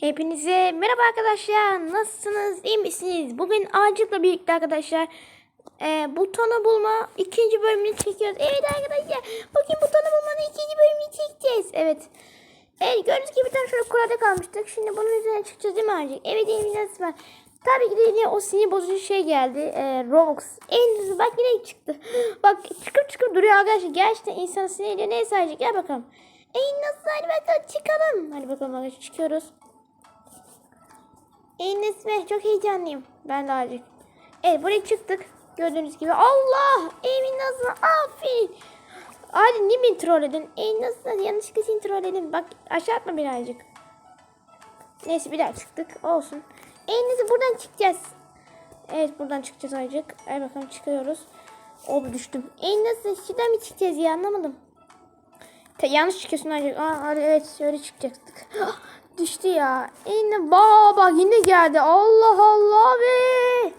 Hepinize merhaba arkadaşlar. Nasılsınız? İyi misiniz? Bugün Acık'la birlikte arkadaşlar e, butonu bulma ikinci bölümünü çekiyoruz. Evet arkadaşlar bugün butonu bulmanın ikinci bölümünü çekeceğiz. Evet. Evet gördüğünüz gibi tane şöyle kurada kalmıştık. Şimdi bunun üzerine çıkacağız değil mi Acık? Evet Emine var. Tabii ki de yine o sinir bozucu şey geldi. E, Robux. En hızlı bak yine çıktı. bak çıkıp çıkıp duruyor arkadaşlar. Gerçekten insan sinir ediyor. Neyse Acık gel bakalım. En nasıl hadi bakalım çıkalım. Hadi bakalım arkadaşlar çıkıyoruz. En ismi çok heyecanlıyım. Ben de azıcık. Evet buraya çıktık. Gördüğünüz gibi. Allah! Emin nasıl? Aferin. Hadi niye beni trolledin? En nasıl? Yanlışlıkla seni trolledim. Bak aşağı atma birazcık. Neyse bir daha çıktık. Olsun. En nasıl buradan çıkacağız. Evet buradan çıkacağız azıcık. Hadi bakalım çıkıyoruz. O düştüm. En nasıl? Şuradan mı çıkacağız ya anlamadım. Te yanlış çıkıyorsun azıcık. Aa, evet şöyle çıkacaktık. Düştü ya. Yine baba yine geldi. Allah Allah be.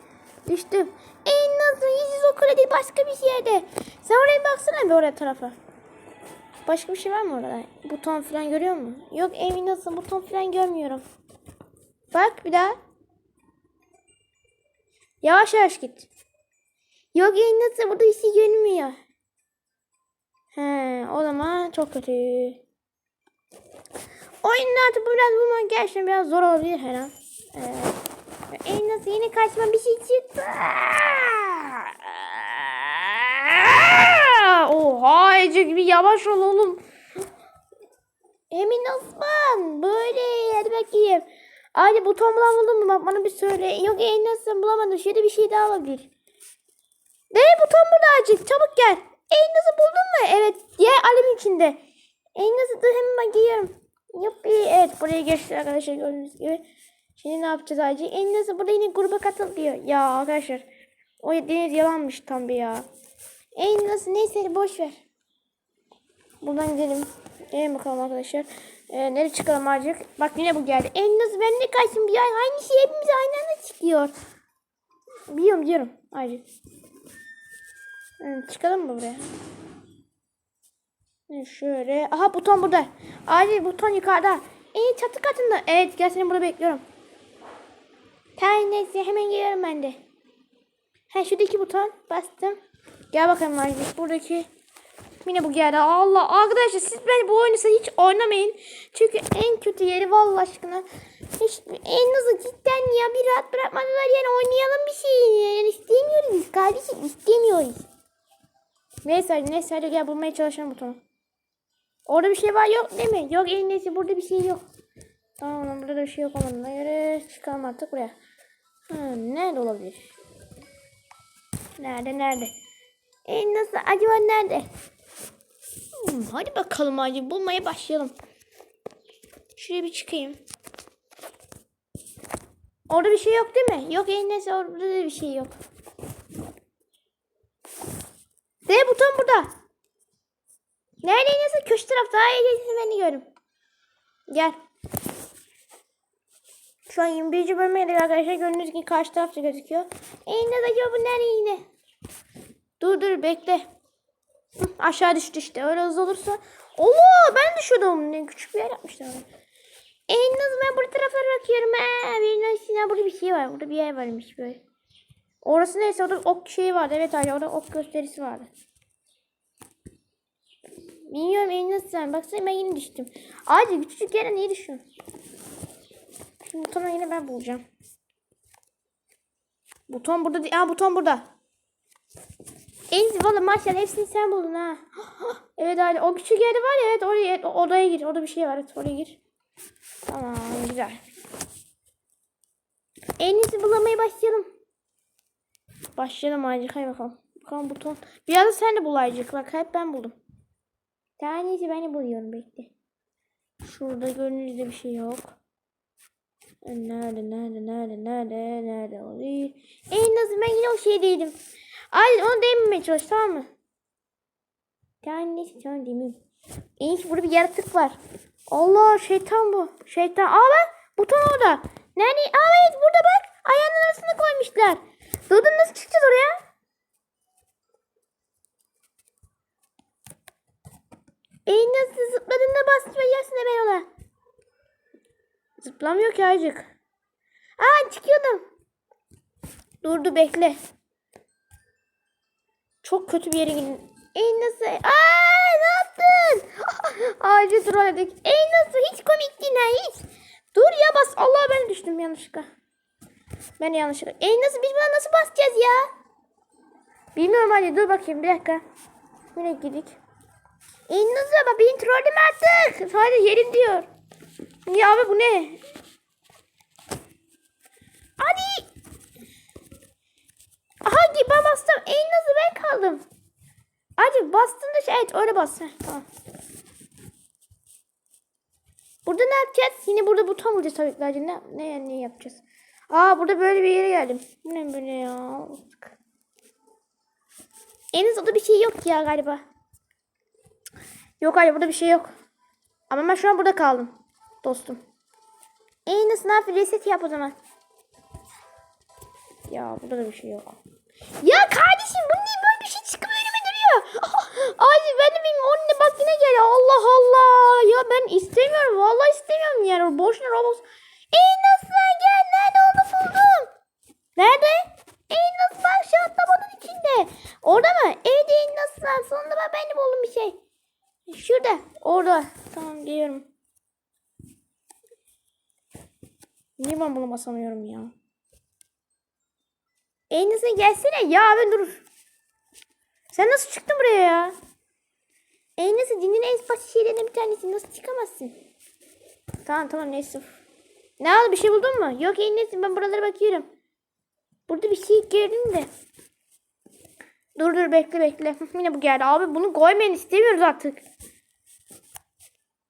Düştüm. En nasıl yüzüz okula değil başka bir yerde. Sen oraya baksana bir oraya tarafa. Başka bir şey var mı orada? Buton falan görüyor musun? Yok emin nasıl buton falan görmüyorum. Bak bir daha. Yavaş yavaş git. Yok emin nasıl burada hiç şey görünmüyor. He, o zaman çok kötü. Oyunun artık biraz bulmak gerçekten biraz zor olabilir her. Ee, en nasıl yeni karşıma bir şey çıktı. Oha Ece gibi yavaş ol oğlum. Emin Osman böyle hadi bakayım. Hadi buton bulamadın mı bak bana bir söyle. Yok en nasıl bulamadım şöyle bir şey daha olabilir. Ne buton burada acık çabuk gel. En nasıl buldun mu? Evet diğer alem içinde. En nasıl hemen bakıyorum. Yuppi. Evet buraya geçti arkadaşlar gördüğünüz gibi. Şimdi ne yapacağız acı? En nasıl burada yine gruba katıl diyor. Ya arkadaşlar. O dediğiniz yalanmış tam bir ya. En nasıl neyse boş ver. Buradan gidelim. Gelin bakalım arkadaşlar. Ee, nereye çıkalım azıcık? Bak yine bu geldi. En nasıl ben ne kaçtım bir ay aynı şey hepimiz aynı anda çıkıyor. Biliyorum biliyorum. Azıcık. Hmm, çıkalım mı buraya? Şöyle. Aha buton burada. Acil buton yukarıda. En çatı katında. Evet gel seni burada bekliyorum. Tamam hemen geliyorum ben de. Ha şuradaki buton bastım. Gel bakalım acil. Buradaki. Yine bu geldi. Allah arkadaşlar siz ben bu oyunu hiç oynamayın. Çünkü en kötü yeri vallahi aşkına. Hiç en azı cidden ya bir rahat bırakmadılar yani oynayalım bir şey. Yani istemiyoruz kardeşim istemiyoruz. Neyse neyse hadi gel bulmaya çalışalım butonu. Orada bir şey var yok değil mi? Yok en neyse burada bir şey yok. Tamam burada da bir şey yok olmadığına göre çıkalım artık buraya. Ha, nerede olabilir? Nerede nerede? En nasıl acaba nerede? Hmm, hadi bakalım hadi bulmaya başlayalım. Şuraya bir çıkayım. Orada bir şey yok değil mi? Yok en neyse orada da bir şey yok. D buton burada. Nerede nasıl köşe tarafta? Hayır beni görüm. Gel. Şu an 21. bölüme geldik arkadaşlar. Gördüğünüz gibi karşı tarafta gözüküyor. E ne acaba bu nerede yine? Dur dur bekle. Hı, aşağı düştü işte. Öyle hızlı olursa. Allah ben düşüyordum. Ne küçük bir yer yapmışlar. En az ben bu taraflara bakıyorum. Ee, bir nasıl burada bir şey var. Burada bir yer varmış böyle. Orası neyse orada ok şeyi vardı. Evet abi orada ok gösterisi vardı. Bilmiyorum nasıl sen. Baksana ben yine düştüm. Hadi küçücük yere niye düşüyorsun? Şu butonu yine ben bulacağım. Buton burada değil. Aa buton burada. En valla maşallah hepsini sen buldun ha. evet hadi o küçük yeri var ya evet oraya evet, odaya gir. Orada bir şey var evet oraya gir. Tamam güzel. En iyisi bulamaya başlayalım. Başlayalım Aycık hadi bakalım. Bakalım buton. Biraz da sen de bul Aycık. Bak hep ben buldum. Tanesi beni buluyorum bekle. Şurada gönlünüzde bir şey yok. E, Nerede nerede nerede nerede nerede oluyor? En azından ben yine o şey değilim. Ay onu değmemeye çalış tamam mı? Tanesi tamam demeyeyim. En burada bir yaratık var. Allah şeytan bu. Şeytan. Aa bak buton orada. Nerede? Aa evet burada bak. Ayağının arasına koymuşlar. Dudun nasıl çıkacağız oraya? E nasıl zıpladığında bastırıyorsun ben ona. Zıplamıyor ki acık. Aa çıkıyordum. Durdu bekle. Çok kötü bir yere gidin. Ey nasıl? Aa ne yaptın? Ağacı trolledik. Ey nasıl? Hiç komik değil ha hiç. Dur ya bas. Allah ben düştüm yanlışlıkla. Ben yanlışlıkla. Ey nasıl? Biz buna nasıl basacağız ya? Bilmiyorum hadi dur bakayım bir dakika. Yine gidik. Nasıl? Bak beni trolleme artık. Sadece yerim diyor. Ya abi bu ne? Hadi. Aha gibi bastım. En nasıl ben kaldım. Hadi bastın da şey evet öyle bas. Tamam. Burada ne yapacağız? Yine burada buton vuracağız tabii ki. Ne, ne, ne yapacağız? Aa burada böyle bir yere geldim. Ne böyle ya? En azından bir şey yok ya galiba. Yok hayır burada bir şey yok. Ama ben şu an burada kaldım. Dostum. En yapayım? Reset yap o zaman. Ya burada da bir şey yok. Ya kardeşim bu ne böyle bir şey çıkıp önüme duruyor. Ay ben de bilmiyorum. Onun ne bak yine geliyor. Allah Allah. Ya ben istemiyorum. Vallahi istemiyorum yani. Boşuna Roblox. Ey nasıl gel. Nerede onu buldum. Nerede? Ey nasıl bak şu atlamanın içinde. Orada mı? Evet ey nasıl. Sonunda bak ben de buldum bir şey. Şurada. Orada. Tamam geliyorum. Niye ben bunu basamıyorum ya? En iyisi gelsene. Ya ben dur. Sen nasıl çıktın buraya ya? İyisi dinin en basit şeylerinden bir tanesi. Nasıl çıkamazsın? Tamam tamam neyse. Ne oldu bir şey buldun mu? Yok iyisi ben buralara bakıyorum. Burada bir şey gördüm de. Dur dur bekle bekle. Yine bu geldi. Abi bunu koymayın istemiyoruz artık.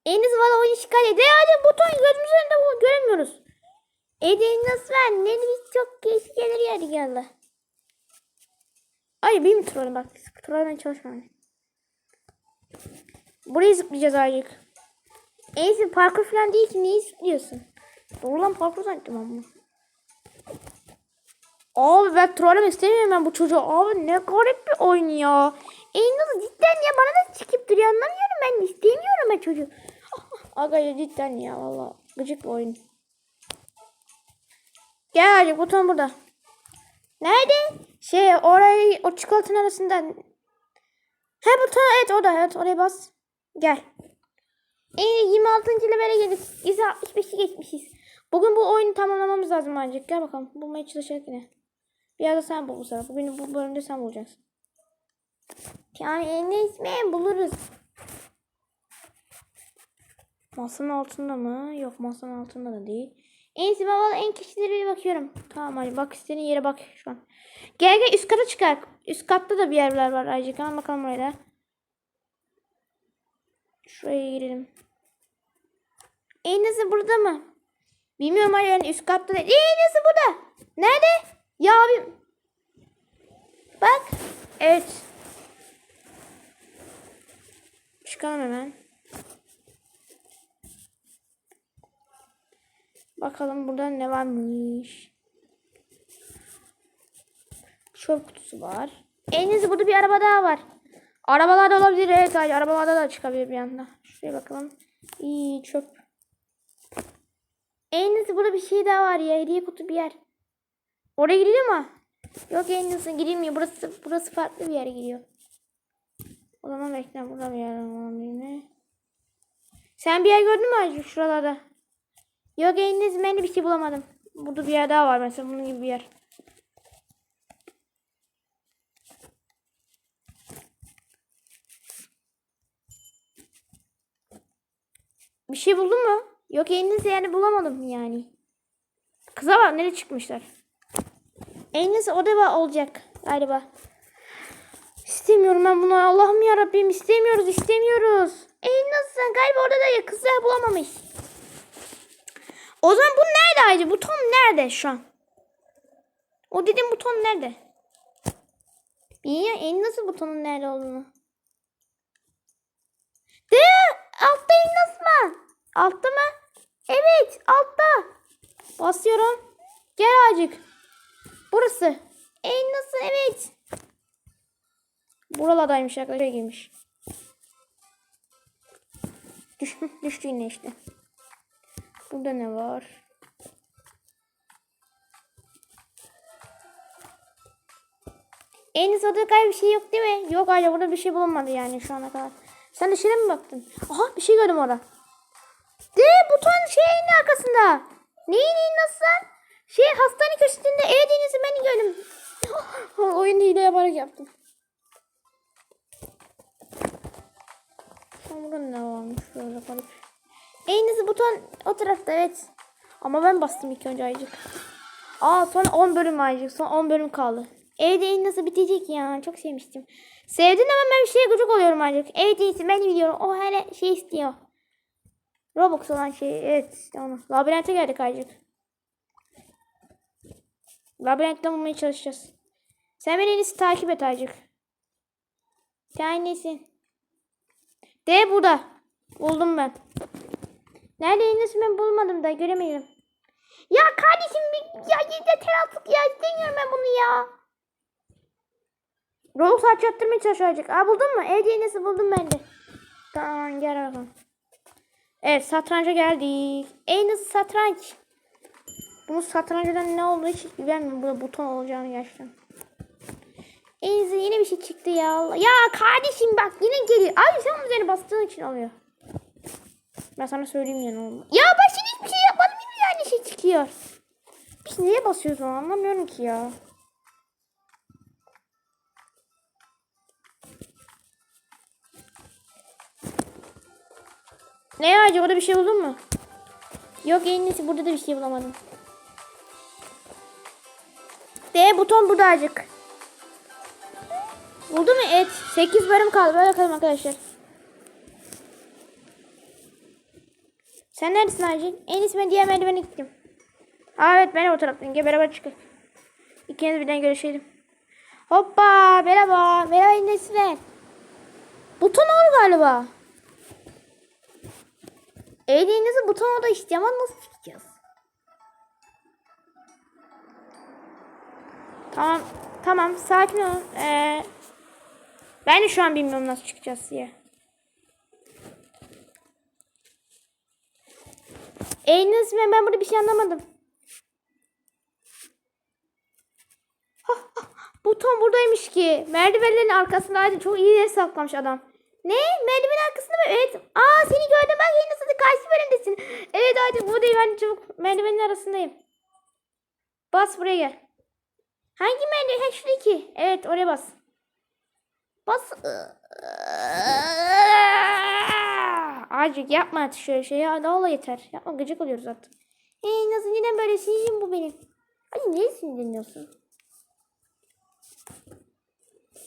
İyisi valla oyun işgal ediyor. Hadi buton gözümüzün önünde göremiyoruz. Nasıl var? Ne biz çok değişik gelir yer geldi. Ay benim trolüm bak. Trollemeye çalışma. hani. Buraya zıplayacağız azıcık. Neyse parkur falan değil ki. Niye zıplıyorsun? Doğru lan parkur zannettim bunu. Abi ben trolleme istemiyorum ben bu çocuğu. Abi ne garip bir oyun ya. Nasıl cidden ya bana da çıkıp duruyor anlamıyorum ben istemiyorum ben çocuğu. Aga ya cidden ya valla gıcık bir oyun. Gel hadi buton burada. Nerede? Şey orayı o çikolatanın arasından. He buton evet o da evet oraya bas. Gel. Ee, 26. levele geldik. Biz 65'i geçmişiz. Bugün bu oyunu tamamlamamız lazım ancak. Gel bakalım. Bulmaya çalışacak yine. Biraz da sen bul bu sefer. Bugün bu bölümde sen bulacaksın. Yani en ismi buluruz. Masanın altında mı? Yok masanın altında da değil. En iyisi valla en kişilere bakıyorum. Tamam hadi bak istediğin yere bak şu an. Gel gel üst kata çıkar. Üst katta da bir yerler var ayrıca. Hemen bakalım oraya da. Şuraya girelim. En iyisi burada mı? Bilmiyorum hayır yani üst katta. En iyisi burada. Nerede? Ya abim. Bak. Evet. Çıkalım hemen. Bakalım burada ne varmış. Çöp kutusu var. En iyisi burada bir araba daha var. Arabalar da olabilir. Evet arabalarda da çıkabilir bir anda. Şuraya bakalım. İyi çöp. En iyisi burada bir şey daha var ya. Hediye kutu bir yer. Oraya gidiyor mu? Yok en iyisi girilmiyor. Burası burası farklı bir yere gidiyor. O zaman bekle burada bir yer olmalı ne? Sen bir yer gördün mü Ayşe şuralarda? Yok en iyisi ben de bir şey bulamadım. Burada bir yer daha var mesela bunun gibi bir yer. Bir şey buldun mu? Yok iyisi yani bulamadım yani. Kıza bak nereye çıkmışlar. En iyisi o da var- olacak galiba. İstemiyorum ben bunu. Allah'ım ya Rabbim istemiyoruz istemiyoruz. En nasıl galiba orada da ya kızlar bulamamış. O zaman bu nerede Ayşe? Buton nerede şu an? O dediğim buton nerede? Bilmiyorum en nasıl butonun nerede olduğunu. De altta en nasıl mı? Altta mı? Evet altta. Basıyorum. Gel azıcık. Burası. En nasıl evet. Buralardaymış arkadaşlar girmiş. Düş, düştü yine işte. Burada ne var? En sırada bir şey yok değil mi? Yok hala burada bir şey bulunmadı yani şu ana kadar. Sen dışarı mı baktın? Aha bir şey gördüm orada. De buton şeyin arkasında. Neyin neyin nasıl? Şey hastane köşesinde eğdiğinizi beni gördüm. Oyun hile yaparak yaptım. Burada ne varmış şöyle garip. Eğinizi buton o tarafta evet. Ama ben bastım ilk önce ayıcık. Aa son 10 bölüm ayıcık. Son 10 bölüm kaldı. Evde yayın nasıl bitecek ya? Çok sevmiştim. Sevdin ama ben bir şeye gıcık oluyorum ayıcık. Evet iyisi ben biliyorum. O hele şey istiyor. Robux olan şey. Evet işte onu. Labirente geldik ayıcık. Labirentte bulmaya çalışacağız. Sen beni en iyisi takip et ayıcık. Sen nesin? De burada. Buldum ben. Nerede ben bulmadım da göremiyorum. Ya kardeşim ya yeter artık ya istemiyorum ben bunu ya. Roblox aç yaptırmaya çalışacak. Aa buldun mu? Evde yayınlısı buldum ben de. Tamam gel bakalım. Evet satranca geldik. Hızlı satranç. Bunun satrançtan ne olduğu hiç bilmiyorum. Burada buton olacağını gerçekten. Hızlı yeni bir şey çıktı ya. Ya kardeşim bak yine geliyor. Abi sen üzerine bastığın için oluyor. Ben sana söyleyeyim yani oğlum. Ya ben şimdi hiçbir şey yapmadım yine aynı şey çıkıyor. Biz niye basıyoruz onu anlamıyorum ki ya. Ne acaba da bir şey buldun mu? Yok en iyisi burada da bir şey bulamadım. D buton burada acık. Buldu mu? Evet. 8 bölüm kaldı. Böyle bakalım arkadaşlar. Sen neredesin Acil? En iyisi ben diğer merdivene gittim. Aa evet ben o taraftayım. Gel beraber çıkalım. İkiniz birden görüşelim. Hoppa merhaba. Merhaba en ben. Buton olur galiba. Eğdiğinizi buton da istiyor ama nasıl çıkacağız? Tamam. Tamam sakin olun. Ee, ben de şu an bilmiyorum nasıl çıkacağız diye. Eğiniz mi? Ben burada bir şey anlamadım. Hah, hah, Buton buradaymış ki. Merdivenlerin arkasındaydı. Çok iyi yere saklamış adam. Ne? Merdiven arkasında mı? Evet. Aa seni gördüm. Bak yine nasıl karşı bölümdesin. Evet hadi buradayım. Ben çabuk merdivenin arasındayım. Bas buraya gel. Hangi merdiven? Ha şuradaki. Evet oraya bas. Bas. Acık yapma şöyle şey ya. Daha yeter. Yapma gıcık oluyoruz artık. Hey nasıl neden böyle sinirim bu benim? Hadi niye sinirleniyorsun?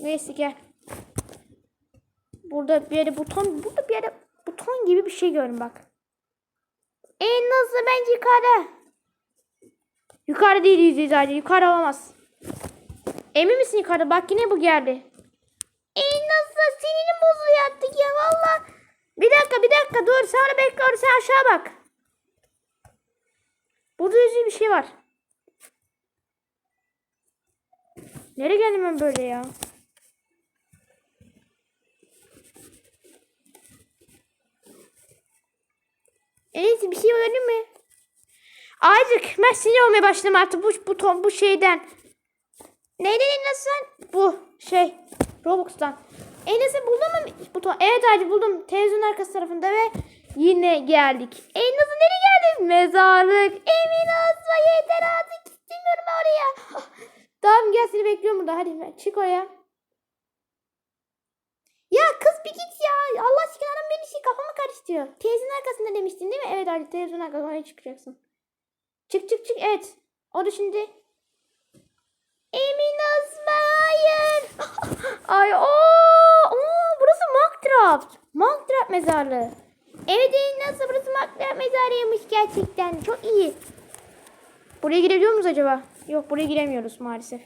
Neyse gel. Burada bir yere buton, burada bir yere buton gibi bir şey gördüm bak. En nasıl bence yukarıda. Yukarı değil yüzde. Yukarı olamaz. Emin misin yukarıda? Bak yine bu geldi. En nasıl sinirim bozuluyor artık ya valla. Bir dakika bir dakika dur. Sen orada bekle orada sen aşağı bak. Burada yüzü bir şey var. Nereye geldim ben böyle ya? Evet bir şey öğrendin mi? Azıcık ben sinir olmaya başladım artık bu buton bu şeyden. Neyden nasıl? Bu şey Robux'tan. Enes'i buldun mu buton? Evet hadi buldum. Televizyonun arkası tarafında ve yine geldik. En nasıl nereye geldik? Mezarlık. Emin olsa yeter artık istemiyorum oraya. tamam gel seni bekliyorum burada. Hadi çık oraya. Ya kız bir git ya. Allah aşkına adam beni şey kafamı karıştırıyor. Televizyonun arkasında demiştin değil mi? Evet hadi televizyonun arkasına çıkacaksın. Çık çık çık evet. O da şimdi. Emin Osman. Ay o burası Magdraft. Magdraft mezarlığı. Evet nasıl burası Magdraft mezarlığıymış gerçekten. Çok iyi. Buraya girebiliyor muyuz acaba? Yok buraya giremiyoruz maalesef.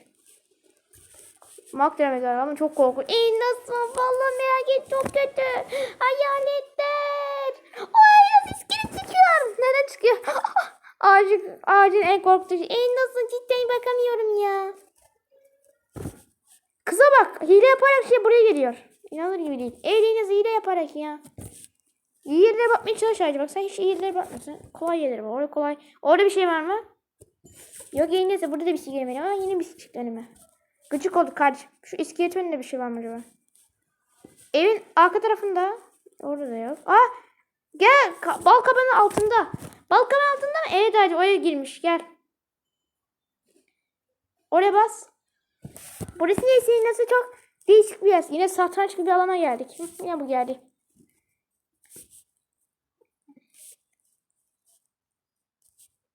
Magdraft mezarlığı ama çok korkunç. Ey nasıl vallahi merak et çok kötü. Hayaletler. Ay nasıl iskelet çıkıyor. Neden çıkıyor? Ağacın, ağacın en korkutucu. Ey nasıl cidden bakamıyorum ya. Kıza bak. Hile yaparak şey buraya geliyor. İnanılır gibi değil. Eğleniz hile yaparak ya. Yerlere bakmaya çalış Hacı. Bak sen hiç yerlere bakmıyorsun. Kolay yerlere bak. Orada kolay. Orada bir şey var mı? Yok iyi neyse burada da bir şey girmedi ama yine bir şey çıktı önüme. Gıcık oldu kardeşim. Şu iskelet önünde bir şey var mı acaba? Evin arka tarafında. Orada da yok. Aa! Gel. Ka- bal kabının altında. Bal kabının altında mı? Evet hacı oraya girmiş. Gel. Oraya bas. Burası neyse nasıl çok değişik bir yer. Yine satranç gibi alana geldik. Yine bu geldi.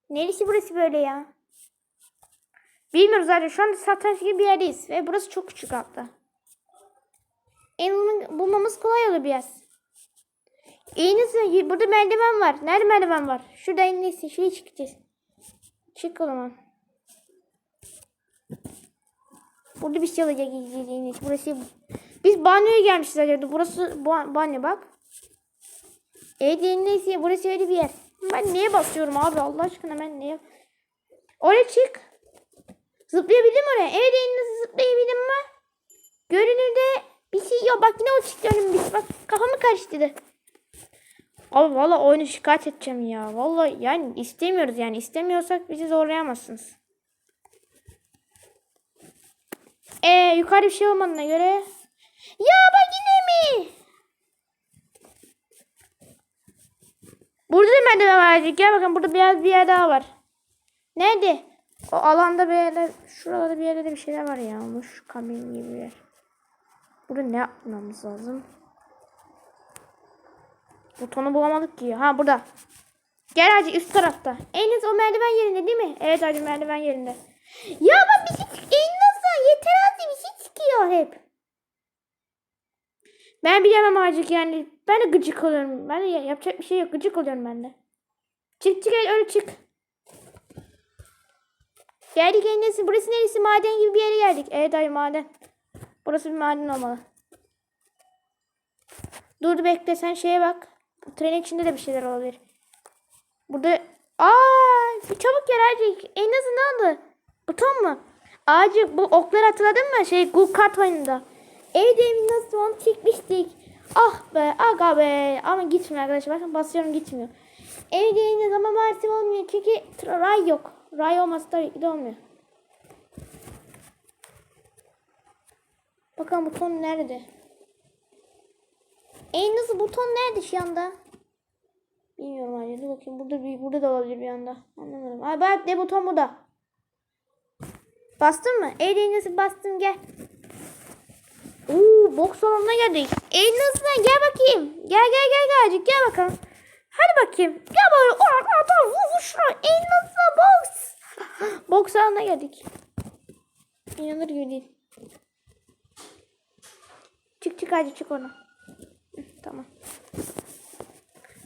Neresi burası böyle ya? Bilmiyoruz zaten. Şu anda satranç gibi bir yerdeyiz. Ve burası çok küçük hatta. Bunu bulmamız kolay olur biraz. İyi nasıl? Burada merdiven var. Nerede merdiven var? Şurada en iyisi. Şuraya çıkacağız. Çık o zaman. Burada bir şey olacak. iyisi. Burası... Biz banyoya gelmişiz acaba. Burası ba- banyo bak. Evet iyisi. Burası öyle bir yer. Ben neye basıyorum abi Allah aşkına ben neye? Oraya çık. Zıplayabildim oraya. Evet nasıl zıplayabildim mi? Görünürde bir şey yok. Bak yine o çıktı önüme. Bak kafamı karıştırdı. Abi valla oyunu şikayet edeceğim ya. Valla yani istemiyoruz yani. istemiyorsak bizi zorlayamazsınız. Ee yukarı bir şey olmadığına göre. Ya bak yine mi? Burada da merdiven var. Gel bakın burada biraz bir yer daha var. Nerede? O alanda bir yerde, şuralarda bir yerde de bir şeyler var ya. Olmuş kabin gibi yer. Burada ne yapmamız lazım? Butonu bulamadık ki. Ha burada. Gel hacı üst tarafta. En az o merdiven yerinde değil mi? Evet hacı merdiven yerinde. Ya bak bir şey en nasıl yeter hadi bir şey çıkıyor hep. Ben bilemem hacı yani. Ben de gıcık oluyorum. Ben de ya- yapacak bir şey yok. Gıcık oluyorum ben de. Çık çık öyle çık. Geldik en nesi? Burası neresi? Maden gibi bir yere geldik. Evet hayır maden. Burası bir maden olmalı. Dur bekle sen şeye bak. Bu trenin içinde de bir şeyler olabilir. Burada Aa, çabuk gel Hacı. En azı ne oldu? Buton mu? Ağacı bu okları hatırladın mı? Şey go kart oyununda. Evde nasıl onu çekmiştik. Ah be aga be. Ama gitmiyor arkadaşlar. Bakın basıyorum gitmiyor. Evde emin ama maalesef olmuyor. Çünkü ray yok. Ray olmasa tabii ki olmuyor. Bakalım buton nerede? En nasıl buton nerede şu anda? Bilmiyorum hadi dur bakayım burada bir burada da olabilir bir anda. Anlamadım. Aa bak ne buton bu da. Bastın mı? El nasıl bastım gel. Oo boks salonuna geldik. El nasıl gel bakayım. Gel gel gel gel gel bakalım. Hadi bakayım. Gel böyle. Vur, vur şuna. El nasıl boks. boks salonuna geldik. İnanır gibi değil. Çık çık hadi çık ona. Tamam.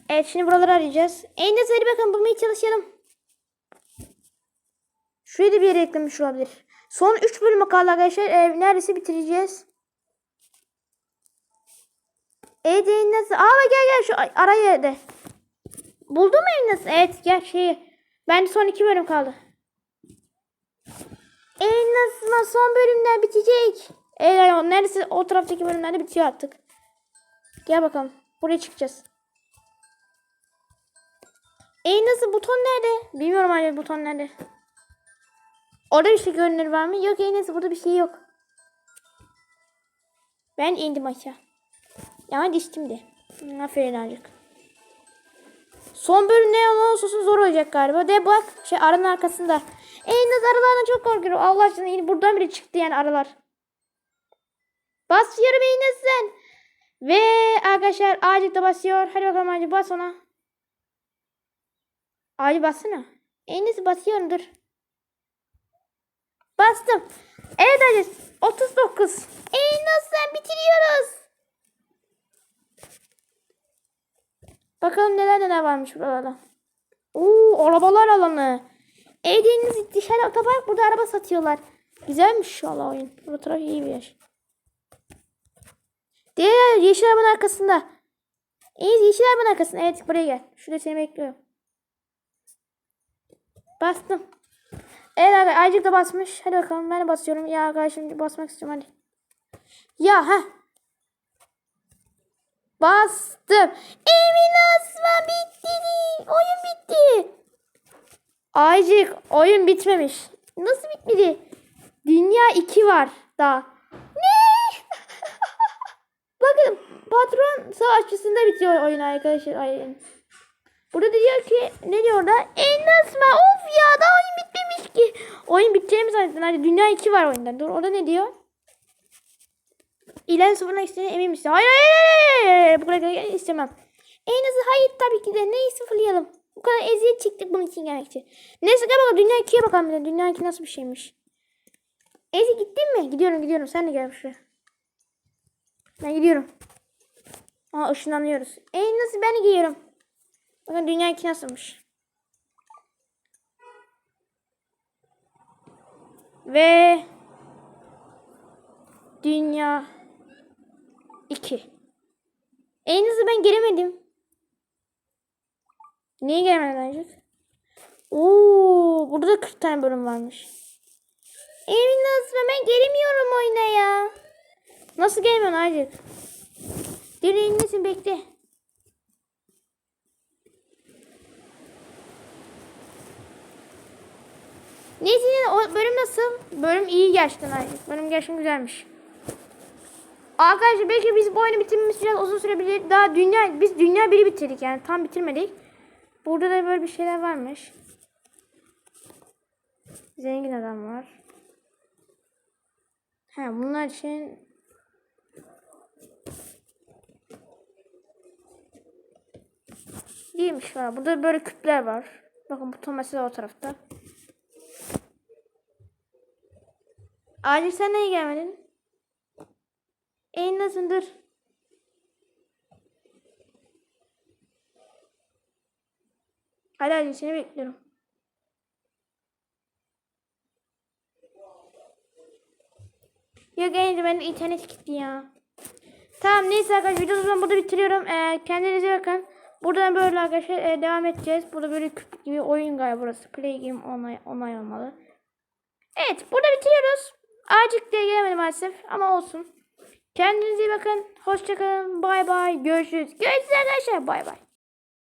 Evet şimdi buraları arayacağız. En hadi bakalım bulmaya çalışalım. Şuraya da bir yere eklemiş olabilir. Son 3 bölüm kaldı arkadaşlar. Ee, neredeyse bitireceğiz. En nasıl? Aa gel gel şu ara yerde. Buldun mu en nasıl? Evet gel şeyi. Bende son 2 bölüm kaldı. En nasıl son bölümler bitecek. O neredeyse o taraftaki bölümlerde bitiyor artık. Gel bakalım. Buraya çıkacağız. E nasıl buton nerede? Bilmiyorum hala buton nerede. Orada bir şey görünür var mı? Yok e nasıl burada bir şey yok. Ben indim aşağı. Yani düştüm de. Hı, Aferin azıcık. Son bölüm ne olursa olsun zor olacak galiba. De bak şey aranın arkasında. E nasıl aralardan çok korkuyorum. Allah aşkına yine buradan bile çıktı yani aralar. Basıyorum e nasıl? Ve arkadaşlar acil de basıyor. Hadi bakalım acil bas ona. Ağacı bassana. En iyisi basıyorum dur. Bastım. Evet hadi 39. En nasıl bitiriyoruz. Bakalım neler neler varmış buralarda. Oo arabalar alanı. Evdeniz dışarı otopark burada araba satıyorlar. Güzelmiş valla oyun. Bu taraf iyi bir yer. Diğer yeşil arabanın arkasında. İyi yeşil arabanın arkasında. Evet buraya gel. Şurada seni bekliyorum. Bastım. Evet abi Aycık da basmış. Hadi bakalım ben de basıyorum. Ya arkadaşım basmak istiyorum hadi. Ya ha. Bastım. Emin asma bitti. Oyun bitti. Aycık oyun bitmemiş. Nasıl bitmedi? Dünya 2 var daha. Ne? Bakın patron savaşçısında bitiyor oyun arkadaşlar. Ay. Burada da diyor ki ne diyor orada? Enasma of ya daha oyun bitmemiş ki. Oyun biteceğimi zannettim. Hadi dünya 2 var oyunda. Dur orada ne diyor? İlan sıfırına istediğine emin misin? Hayır hayır hayır. Bu kadar istemem. En azı hayır tabii ki de. Neyi sıfırlayalım? Bu kadar eziyet çektik bunun için gelmek için. Neyse gel bakalım dünya 2'ye bakalım bir. Dünya 2 nasıl bir şeymiş. Ezi gittin mi? Gidiyorum gidiyorum. Sen de gel şuraya. Ben gidiyorum. Aa ışınlanıyoruz. En nasıl ben giyiyorum. Bakın dünya 2 nasılmış. Ve dünya 2. En hızlı ben gelemedim. Niye gelemedin Ancak? Oo, burada da 40 tane bölüm varmış. Emin nasıl ben gelemiyorum oyuna ya. Nasıl gelemiyorsun Ancak? Direğin nesin bekle. Neyse o bölüm nasıl? Bölüm iyi gerçekten Ancak. Bölüm gerçekten güzelmiş. Arkadaşlar belki biz bu oyunu bitirmemiz biraz uzun sürebilir. Daha dünya biz dünya biri bitirdik yani tam bitirmedik. Burada da böyle bir şeyler varmış. Zengin adam var. Ha bunlar için değilmiş var. Burada böyle küpler var. Bakın bu Thomas'ı da o tarafta. Acil sen niye gelmedin? En nasıl dur. Hadi hadi seni bekliyorum. Yok en ben internet gitti ya. Tamam neyse arkadaşlar videomuzu ben burada bitiriyorum. Ee, kendinize bakın. Buradan böyle arkadaşlar e, devam edeceğiz. Burada böyle küp gibi oyun galiba burası. Play game onay, onay olmalı. Evet burada bitiriyoruz. Acık diye gelemedim maalesef ama olsun. Kendinize iyi bakın. Hoşçakalın. Bay bay. Görüşürüz. Görüşürüz arkadaşlar. Bay bay.